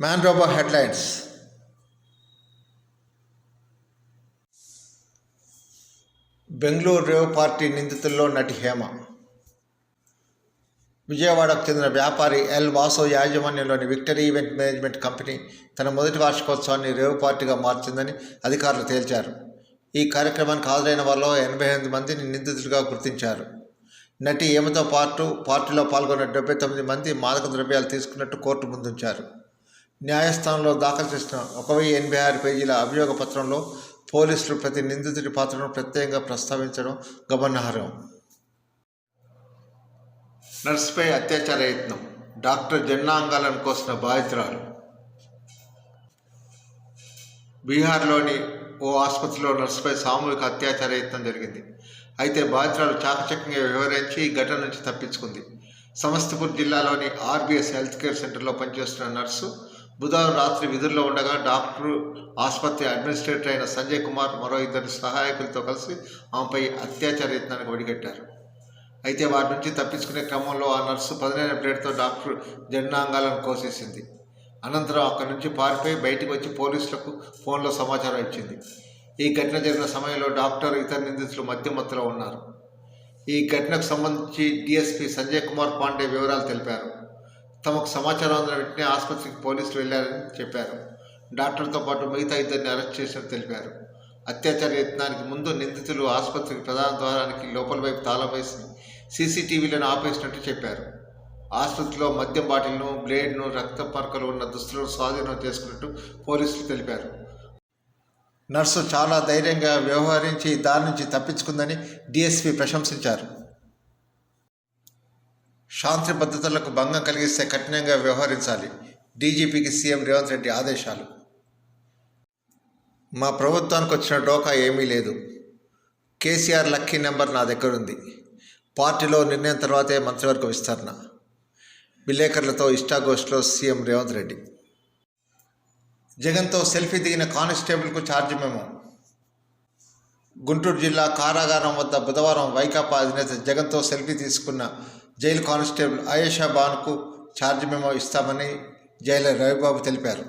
Man robo headlines Bengaluru rave party నిందితుల్లో నటి హేమ విజయవాడకు చెందిన వ్యాపారి ఎల్ వాసో యాజమాన్యంలోని విక్టరీ ఈవెంట్ మేనేజ్మెంట్ కంపెనీ తన మొదటి వార్షికోత్సవాన్ని రేవ్ పార్టీగా మార్చిందని అధికారులు తేల్చారు. ఈ కార్యక్రమానికి హాజరైన వారిలో ఎనభై ఎనిమిది మందిని నిందితులుగా గుర్తించారు. నటి హేమతో పాటు పార్టీలో పాల్గొన్న డెబ్బై తొమ్మిది మంది మాదక ద్రవ్యాలు తీసుకున్నట్టు కోర్టు ముందుంచారు. న్యాయస్థానంలో దాఖలు చేసిన ఒక వెయ్యి ఎనభై ఆరు పేజీల అభియోగ పత్రంలో పోలీసులు ప్రతి నిందితుడి పాత్రను ప్రత్యేకంగా ప్రస్తావించడం గమనార్హం. నర్సుపై అత్యాచార యత్నం. డాక్టర్ జన్నాంగాలను కోసిన బాధితురాలు. బీహార్లోని ఓ ఆసుపత్రిలో నర్సుపై సామూహిక అత్యాచార యత్నం జరిగింది. అయితే బాధితురాలు చాకచక్యంగా వివరించి ఈ ఘటన నుంచి తప్పించుకుంది. సమస్తపూర్ జిల్లాలోని ఆర్బీఎస్ హెల్త్ కేర్ సెంటర్లో పనిచేస్తున్న నర్సు బుధవారం రాత్రి విధుల్లో ఉండగా డాక్టర్ ఆసుపత్రి అడ్మినిస్ట్రేటర్ అయిన సంజయ్ కుమార్ మరో ఇద్దరు సహాయకులతో కలిసి ఆమెపై అత్యాచార యత్నానికి ఒడిగట్టారు అయితే వారి నుంచి తప్పించుకునే క్రమంలో ఆ నర్సు పదిహేను బ్లేడ్తో డాక్టర్ జెండాంగాలను కోసేసింది. అనంతరం అక్కడి నుంచి పారిపోయి బయటకు వచ్చి పోలీసులకు ఫోన్లో సమాచారం ఇచ్చింది. ఈ ఘటన జరిగిన సమయంలో డాక్టర్ ఇతర నిందితులు మధ్యమత్తులో ఉన్నారు. ఈ ఘటనకు సంబంధించి డిఎస్పీ సంజయ్ కుమార్ పాండే వివరాలు తెలిపారు. తమకు సమాచారం అందిన వెంటనే ఆసుపత్రికి పోలీసులు వెళ్ళారని చెప్పారు. డాక్టర్తో పాటు మిగతా ఇద్దరిని అరెస్ట్ చేసినట్టు తెలిపారు. అత్యాచార యత్నానికి ముందు నిందితులు ఆసుపత్రికి ప్రధాన ద్వారానికి లోపల వైపు తాళం వేసి సీసీటీవీలను ఆపేసినట్టు చెప్పారు. ఆసుపత్రిలో మద్యం బాటిల్ను బ్లేడ్ను రక్త పరకలు ఉన్న దుస్తులను స్వాధీనం చేసుకున్నట్టు పోలీసులు తెలిపారు. నర్సు చాలా ధైర్యంగా వ్యవహరించి దాని నుంచి తప్పించుకుందని డిఎస్పీ ప్రశంసించారు. శాంతి భద్రతలకు భంగం కలిగిస్తే కఠినంగా వ్యవహరించాలి. డీజీపీకి సీఎం రేవంత్ రెడ్డి ఆదేశాలు. మా ప్రభుత్వానికి వచ్చిన డోకా ఏమీ లేదు. కేసీఆర్ లక్కీ నెంబర్ నా దగ్గర ఉంది పార్టీలో నిర్ణయం తర్వాతే మంత్రివర్గ విస్తరణ. విలేకరులతో ఇష్టాగోష్ఠిలో సీఎం రేవంత్ రెడ్డి. జగన్తో సెల్ఫీ దిగిన కానిస్టేబుల్కు ఛార్జ్ మేము. గుంటూరు జిల్లా కారాగారం వద్ద బుధవారం వైకాపా అధినేత జగన్తో సెల్ఫీ తీసుకున్న జైలు కానిస్టేబుల్ ఆయేషా బాన్కు ఛార్జ్ మెమో ఇస్తామని జైలర్ రవిబాబు తెలిపారు.